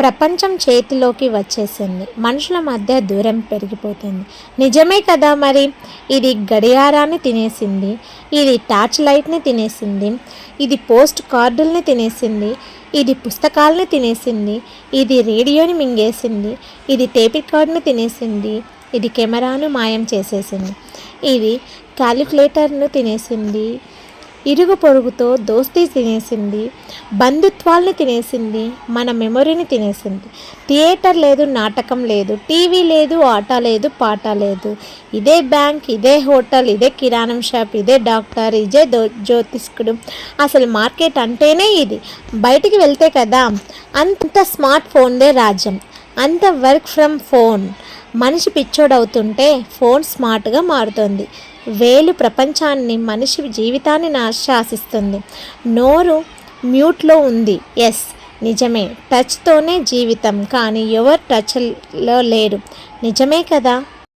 ప్రపంచం చేతిలోకి వచ్చేసింది. మనుషుల మధ్య దూరం పెరిగిపోతుంది. నిజమే కదా మరి? ఇది గడియారాన్ని తినేసింది. ఇది టార్చ్ లైట్ని తినేసింది. ఇది పోస్ట్ కార్డుల్ని తినేసింది. ఇది పుస్తకాలని తినేసింది. ఇది రేడియోని మింగేసింది. ఇది టేప్ కార్డుని తినేసింది. ఇది కెమెరాను మాయం చేసేసింది. ఇది క్యాలిక్యులేటర్ను తినేసింది. ఇరుగు పొరుగుతో దోస్తీ తినేసింది బంధుత్వాల్ని తినేసింది మన మెమొరీని తినేసింది. థియేటర్ లేదు నాటకం లేదు టీవీ లేదు ఆట లేదు పాట లేదు. ఇదే బ్యాంక్ ఇదే హోటల్ ఇదే కిరాణం షాప్ ఇదే డాక్టర్ ఇదే దో జ్యోతిష్కుడు. అసలు మార్కెట్ అంటేనే ఇది. బయటికి వెళ్తే కదా అంత స్మార్ట్ ఫోన్దే రాజ్యం. అంత వర్క్ ఫ్రమ్ ఫోన్. మనిషి పిచ్చోడవుతుంటే ఫోన్ స్మార్ట్గా మారుతుంది. వేలు ప్రపంచాన్ని మనిషి జీవితాన్ని నా శాసిస్తుంది నోరు మ్యూట్లో ఉంది. ఎస్ నిజమే. టచ్తోనే జీవితం. కానీ ఎవరు టచ్లో లేరు. నిజమే కదా?